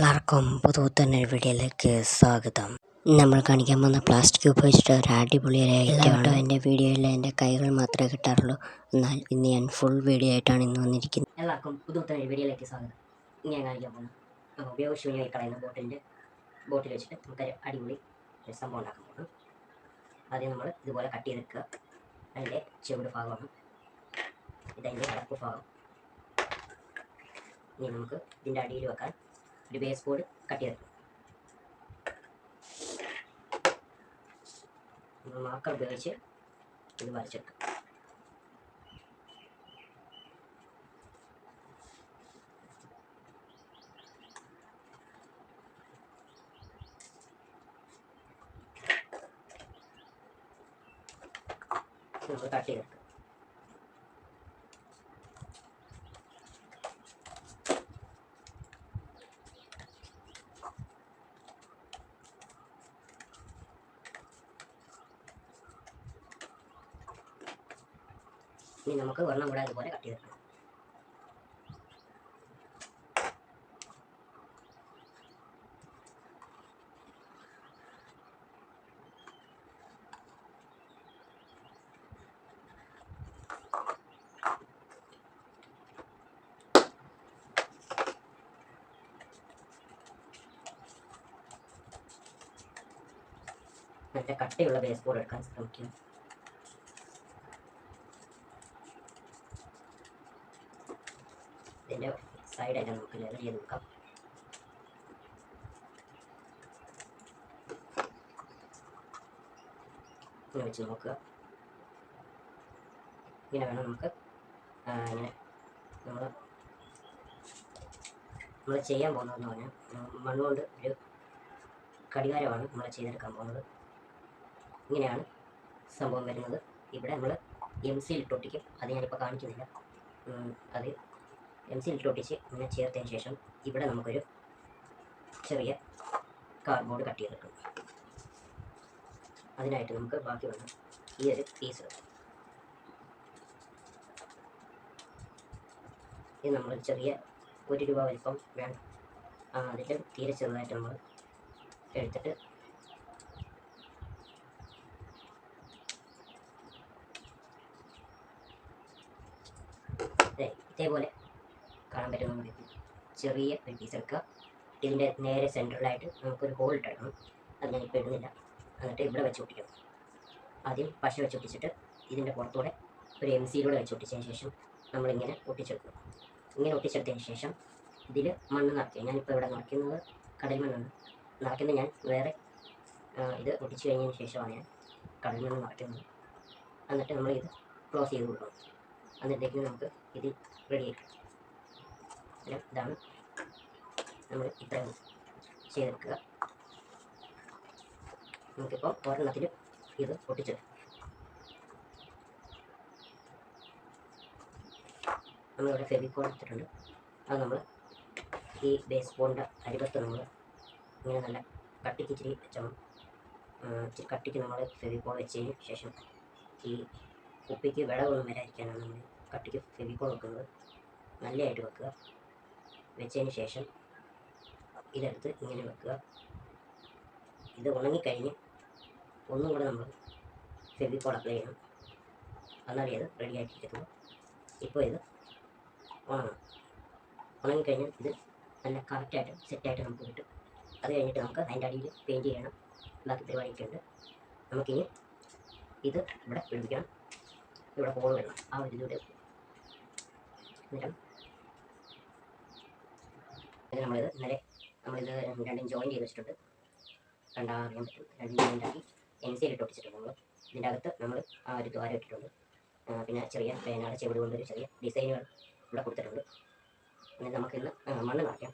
എല്ലാവർക്കും പുതുത്തന്നെ വീഡിയോയിലേക്ക് സ്വാഗതം. നമ്മൾ കാണിക്കാൻ പോകുന്ന പ്ലാസ്റ്റിക് ഉപയോഗിച്ചിട്ട് ഒരു അടിപൊളിയായിട്ടാണ് എന്റെ വീഡിയോയിൽ എന്റെ കൈകൾ മാത്രമേ കിട്ടാറുള്ളൂ. എന്നാൽ ഇന്ന് ഞാൻ ഫുൾ വീഡിയോ ആയിട്ടാണ് ഇന്ന് വന്നിരിക്കുന്നത്. എല്ലാവർക്കും പുതുത്തന്നെ വീഡിയോയിലേക്ക് സ്വാഗതം. ഞാൻ കാണിക്കാൻ പോകുന്നത് ഉപയോഗിച്ച് ഉപയോഗശൂന്യമായി കളയുന്ന ബോട്ടിലിന്റെ ബോട്ടിൽ വെച്ചിട്ട് നമുക്ക് ഒരു അടിപൊളി ഒരു സംഭവം ഉണ്ടാക്കാൻ പോകണം ആദ്യം നമ്മൾ ഇതുപോലെ കട്ട് ചെയ്തെടുക്കുക. അതിന്റെ ചെവിട് ഭാഗമാണ്. ഇതതിന്റെ അടപ്പ് ഭാഗം. ഇനി നമുക്ക് ഇതിന്റെ അടിയിൽ വെക്കാൻ ഒരു ബേസ് ബോർഡ് കട്ട് ചെയ്തെടുക്കും നമ്മൾ മാർക്കർ ഉപയോഗിച്ച് ഇത് വരച്ചെടുക്കും. നമ്മൾ കട്ട് ചെയ്തെടുക്കും ഇനി നമുക്ക് വെള്ളം കൂടെ അതുപോലെ കട്ട് ചെയ്തെടുക്കണം നല്ല കട്ടിയുള്ള ബേസ് ബോർഡ് എടുക്കാൻ ശ്രമിക്കുക ഇതിന്റെ സൈഡായിട്ട് നമുക്ക് ലെവൽ ചെയ്ത് നോക്കാം. ഇങ്ങനെ വെച്ച് നോക്കുക. ഇങ്ങനെ വേണം നമുക്ക് ഇങ്ങനെ നമ്മൾ നമ്മൾ ചെയ്യാൻ പോകുന്നതെന്ന് പറഞ്ഞാൽ മണ്ണുകൊണ്ട് ഒരു കടികാരമാണ് നമ്മൾ ചെയ്തെടുക്കാൻ പോകുന്നത്. ഇങ്ങനെയാണ് സംഭവം വരുന്നത്. ഇവിടെ നമ്മൾ എം സി ഇട്ടൊട്ടിക്കും അത് ഞാനിപ്പോൾ കാണിക്കുന്നില്ല. അത് എം സി ഇട്ടൊട്ടിച്ച് അങ്ങനെ ചേർത്തതിന് ശേഷം ഇവിടെ നമുക്കൊരു ചെറിയ കാർഡ്ബോർഡ് കട്ട് ചെയ്തെടുക്കും അതിനായിട്ട് നമുക്ക് ബാക്കി വന്ന ഈ ഒരു പീസ് ഇത് നമ്മൾ ചെറിയ ഒരു രൂപ വലിപ്പം വേണം. അതിൽ തീരെ ചെറുതായിട്ട് നമ്മൾ എടുത്തിട്ട് ഇതേപോലെ കാണാൻ പറ്റുന്ന ചെറിയ ഒരു പീസ് എടുക്കുക ഇതിന്റെ നേരെ സെന്ററിലായിട്ട് നമുക്കൊരു ഹോൾ ഇട്ടിടണം. അത് ഞാൻ ഇപ്പോൾ ഇടുന്നില്ല. എന്നിട്ട് ഇവിടെ വെച്ച് ഒട്ടിക്കണം ആദ്യം പശ വെച്ച് ഒട്ടിച്ചിട്ട് ഇതിന്റെ പുറത്തൂടെ ഒരു എം സിയിലൂടെ വെച്ച് ഒട്ടിച്ചതിന് ശേഷം നമ്മളിങ്ങനെ ഒട്ടിച്ചെടുക്കും. ഇങ്ങനെ ഒട്ടിച്ചെടുത്തതിന് ശേഷം ഇതിൽ മണ്ണ് നിറയ്ക്കുക ഞാനിപ്പോൾ ഇവിടെ നിറയ്ക്കുന്നത് കടൽ മണ്ണാണ്. നിറയ്ക്കുന്നത് ഞാൻ വേറെ ഇത് ഒട്ടിച്ചു കഴിഞ്ഞതിന് ശേഷമാണ് ഞാൻ കടൽ മണ്ണ് നിറയ്ക്കുന്നത്. എന്നിട്ട് നമ്മൾ ഇത് ക്ലോസ് ചെയ്ത് കൊടുക്കണം. എന്നിട്ടേക്കും നമുക്ക് ഇത് റെഡി ആയിരിക്കും അല്ല ഇതാണ് നമ്മൾ ഇത്രയും ചെയ്തെടുക്കുക. നമുക്കിപ്പോൾ ഒരെണ്ണത്തിൽ ഇത് പൊട്ടിച്ച് നമ്മളിവിടെ ഫെവിക്കോൾ എടുത്തിട്ടുണ്ട്. അത് നമ്മൾ ഈ ബേസ് ബോളിന്റെ അരിപത്ത് നമ്മൾ ഇങ്ങനെ നല്ല കട്ടിക്ക് ഇച്ചിരി വെച്ചോണം ഇച്ചിരി കട്ടിക്ക് നമ്മൾ ഫെവിക്കോൾ വെച്ചതിന് ശേഷം ഈ കുപ്പിക്ക് വിളവൊന്നും വരാതിരിക്കാനാണ് നമ്മൾ കട്ടിക്ക് ഫെവിക്കോൾ വെക്കുന്നത്. നല്ലതായിട്ട് വെക്കുക. വെച്ചതിന് ശേഷം ഇതെടുത്ത് ഇങ്ങനെ വെക്കുക. ഇത് ഉണങ്ങിക്കഴിഞ്ഞ് ഒന്നും കൂടെ നമ്മൾ ഫെവിക്കോൾ അപ്ലൈ ചെയ്യണം. എന്നാലേ ഇത് റെഡി ആക്കിയിരിക്കുന്നു ഇപ്പോൾ ഇത് ഉണങ്ങണം. ഉണങ്ങിക്കഴിഞ്ഞാൽ ഇത് നല്ല കറക്റ്റായിട്ട് സെറ്റായിട്ട് നമുക്ക് കിട്ടും. അത് കഴിഞ്ഞിട്ട് നമുക്ക് അതിന്റെ അടിയിൽ പെയിന്റ് ചെയ്യണം. ബാക്കി പരിപാടിയൊക്കെ ഉണ്ട് നമുക്കിനി ഇത് ഇവിടെ പിടിപ്പിക്കണം. ഇവിടെ ഹോൾ വേണം ആ ഒരു ഇതിലൂടെ. എന്നിട്ട് ഇത് നമ്മളിത് ഇന്നലെ നമ്മളിത് രണ്ടും ജോയിൻ ചെയ്ത് വെച്ചിട്ടുണ്ട്. കണ്ടാ അറിയാൻ പറ്റും. രണ്ടും ജോയിന്റ് ആക്കി എൻ സി ഇട്ട് ഒട്ടിച്ചിട്ടുണ്ട് നമ്മൾ ഇതിന്റെ അകത്ത് നമ്മൾ ആ ഒരു ദ്വാരം ഇട്ടിട്ടുണ്ട്. പിന്നെ ചെറിയ പേനയുടെ ചെവിട് കൊണ്ടൊരു ചെറിയ ഡിസൈനുകൾ ഇവിടെ കൊടുത്തിട്ടുണ്ട്. എന്നിട്ട് നമുക്കിന്ന് മണ്ണ് നിറയ്ക്കാം.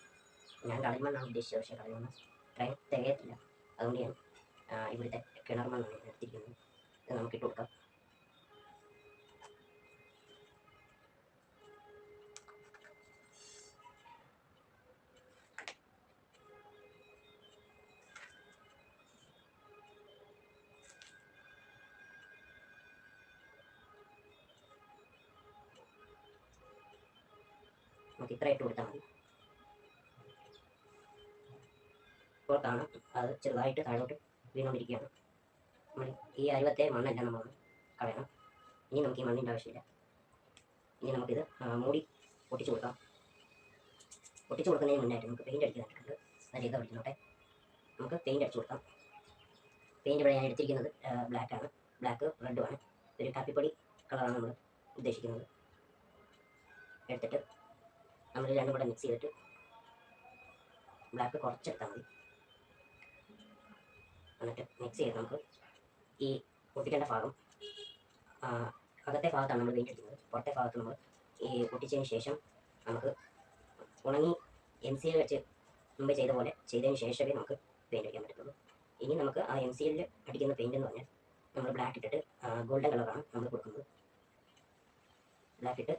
ഞാൻ കളിമണ്ണാണ് ഉദ്ദേശിച്ചത് പക്ഷേ കളിമണ്ണ് മണ്ണ് ഇത്രയും തികയത്തില്ല. അതുകൊണ്ട് ഞാൻ ഇവിടുത്തെ കിണർ മണ്ണാണ് എടുത്തിരിക്കുന്നത്. ഇത് നമുക്ക് ഇട്ട് കൊടുക്കാം. നമുക്ക് ഇത്ര ഇട്ട് കൊടുത്താൽ മതി. ഇപ്പോൾ കാണാം. അത് ചെറുതായിട്ട് താഴോട്ട് വീണുകൊണ്ടിരിക്കുകയാണ്. നമ്മൾ ഈ അരുവത്തെ മണ്ണെല്ലാം നമ്മൾ കളയണം. ഇനി നമുക്ക് ഈ മണ്ണിന്റെ ആവശ്യമില്ല. ഇനി നമുക്കിത് മൂടി പൊട്ടിച്ചു കൊടുക്കാം. പൊട്ടിച്ചു കൊടുക്കുന്നതിന് മുന്നായിട്ട് നമുക്ക് പെയിന്റ് അടിക്കുന്നുണ്ട് ചെയ്താൽ പഠിക്കുന്നോട്ടെ നമുക്ക് പെയിന്റ് അടിച്ചു കൊടുക്കാം. പെയിന്റ് ഇവിടെ ഞാൻ എടുത്തിരിക്കുന്നത് ബ്ലാക്ക് ആണ്. ബ്ലാക്ക് റെഡുമാണ് ഒരു കാപ്പിപ്പൊടി കളറാണ് നമ്മൾ ഉദ്ദേശിക്കുന്നത്. എടുത്തിട്ട് നമ്മൾ രണ്ടും കൂടെ മിക്സ് ചെയ്തിട്ട് ബ്ലാക്ക് കുറച്ചെടുത്താൽ മതി. എന്നിട്ട് മിക്സ് ചെയ്ത് നമുക്ക് ഈ പൊട്ടിക്കേണ്ട ഭാഗം അകത്തെ ഭാഗത്താണ് നമ്മൾ പെയിന്റ് അടിക്കുന്നത്. പുറത്തെ ഭാഗത്ത് നമ്മൾ ഈ പൊട്ടിച്ചതിന് ശേഷം നമുക്ക് ഉണങ്ങി എം സി എൽ വെച്ച് മുമ്പ് ചെയ്ത പോലെ ചെയ്തതിന് ശേഷമേ നമുക്ക് പെയിന്റ് അടിക്കാൻ പറ്റത്തുള്ളൂ. ഇനി നമുക്ക് ആ എം സി എല്ലിൽ അടിക്കുന്ന പെയിന്റ് എന്ന് പറഞ്ഞാൽ നമ്മൾ ബ്ലാക്ക് ഇട്ടിട്ട് ഗോൾഡൻ കളറാണ് നമ്മൾ കൊടുക്കുന്നത്. ബ്ലാക്ക് ഇട്ട്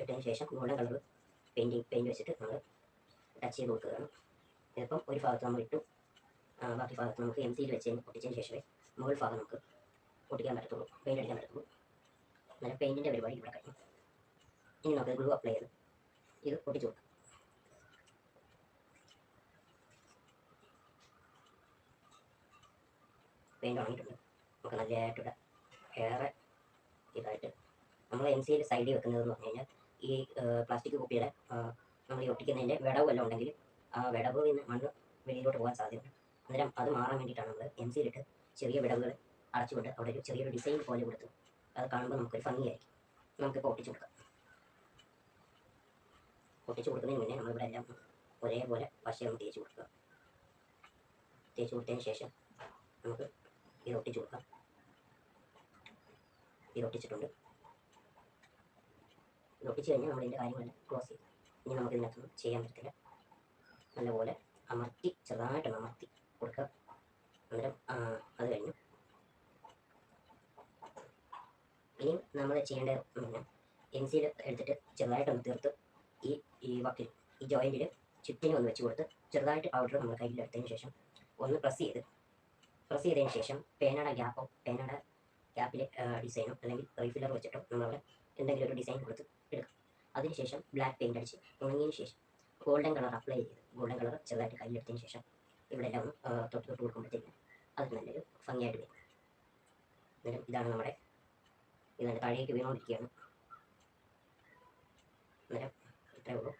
ഇട്ടതിന് ശേഷം ഗോൾഡൻ കളർ പെയിന്റിങ് പെയിന്റ് വെച്ചിട്ട് നമ്മൾ ടച്ച് ചെയ്ത് കൊടുക്കുകയാണ് ഇതിപ്പം ഒരു ഭാഗത്ത് നമ്മൾ ഇട്ടു ബാക്കി ഭാഗത്ത് നമുക്ക് എം സിയിൽ വെച്ച് പൊട്ടിച്ചതിന് ശേഷമേ മുകൾ ഭാഗം നമുക്ക് പൊട്ടിക്കാൻ പറ്റത്തുള്ളൂ പെയിന്റ് അടിക്കാൻ പറ്റത്തുള്ളൂ. അങ്ങനെ പെയിന്റിന്റെ പരിപാടി ഇവിടെ കഴിഞ്ഞു. ഇനി നമുക്ക് ഗ്ലൂ അപ്ലൈ ചെയ്ത് ഇത് പൊട്ടിച്ചു കൊടുക്കാം. പെയിന്റ് ഉണങ്ങിയിട്ടുണ്ട്. നമുക്ക് നല്ലതായിട്ട് ഏറെ ഇതായിട്ട് നമ്മൾ എം സിയിൽ സൈഡിൽ വെക്കുന്നതെന്ന് പറഞ്ഞു കഴിഞ്ഞാൽ ഈ പ്ലാസ്റ്റിക് കുപ്പിയുടെ നമ്മൾ ഈ ഒട്ടിക്കുന്നതിന്റെ വിടവ് വല്ലതും ഉണ്ടെങ്കിൽ ആ വിടവ് നിന്ന് മണ്ണ് വെളിയിലോട്ട് പോകാൻ സാധ്യതയുണ്ട്. അന്നേരം അത് മാറാൻ വേണ്ടിയിട്ടാണ് നമ്മൾ എം സിയിലിട്ട് ചെറിയ വിടവുകൾ അടച്ചുകൊണ്ട് അവിടെ ഒരു ചെറിയൊരു ഡിസൈൻ പോലെ കൊടുത്തു അത് കാണുമ്പോൾ നമുക്കൊരു ഭംഗിയായിരിക്കും. നമുക്കിപ്പോൾ ഒട്ടിച്ചു കൊടുക്കാം. ഒട്ടിച്ചു കൊടുക്കുന്നതിന് മുന്നേ നമ്മളിവിടെ എല്ലാം ഒരേപോലെ പശയൊന്ന് തേച്ച് കൊടുക്കുക. തേച്ച് കൊടുത്തതിന് ശേഷം നമുക്ക് ഇത് ഒട്ടിച്ചു കൊടുക്കാം. ഇത് ഒട്ടിച്ചിട്ടുണ്ട്. ഒട്ടിച്ച് കഴിഞ്ഞാൽ നമ്മൾ ഇതിന്റെ കാര്യങ്ങളെല്ലാം ക്ലോസ് ചെയ്യും ഇനി നമുക്ക് ഇതിനകത്തൊന്നും ചെയ്യാൻ പറ്റത്തില്ല. നല്ലപോലെ അമർത്തി ചെറുതായിട്ട് അമർത്തി കൊടുക്കുക. അന്നേരം അത് കഴിഞ്ഞു. ഇനി നമ്മൾ ചെയ്യേണ്ട എൻ സിയിൽ എടുത്തിട്ട് ചെറുതായിട്ടൊന്ന് തീർത്ത് ഈ ഈ വക്കിൽ ഈ ജോയിന്റിൽ ചുറ്റിനെ ഒന്ന് വെച്ച് കൊടുത്ത് ചെറുതായിട്ട് പൗഡർ നമ്മൾ കയ്യിൽ എടുത്തതിന് ശേഷം ഒന്ന് പ്രസ് ചെയ്ത് പ്രസ് ചെയ്തതിന് ശേഷം പേനയുടെ ഗ്യാപ്പോ പേനയുടെ ഗ്യാപ്പിലെ ഡിസൈനോ അല്ലെങ്കിൽ റീഫില്ലർ വെച്ചിട്ടോ നമ്മളവിടെ എന്തെങ്കിലും ഒരു ഡിസൈൻ കൊടുത്ത് എടുക്കും. അതിനുശേഷം ബ്ലാക്ക് പെയിന്റ് അടിച്ച് ഉണങ്ങിയതിന് ശേഷം ഗോൾഡൻ കളർ അപ്ലൈ ചെയ്ത് ഗോൾഡൻ കളർ ചെറുതായിട്ട് കയ്യിലെടുത്തതിന് ശേഷം ഇവിടെ എല്ലാം തൊട്ട് തൊട്ട് കൊടുക്കുമ്പോഴത്തേക്കും അത് നല്ലൊരു ഭംഗിയായിട്ട് വരും. അന്നേരം ഇതാണ് നമ്മുടെ ഇതാണ് താഴേക്ക് വീണുകൊണ്ടിരിക്കുകയാണ് അന്നേരം ഇത്രയേ ഉള്ളൂ.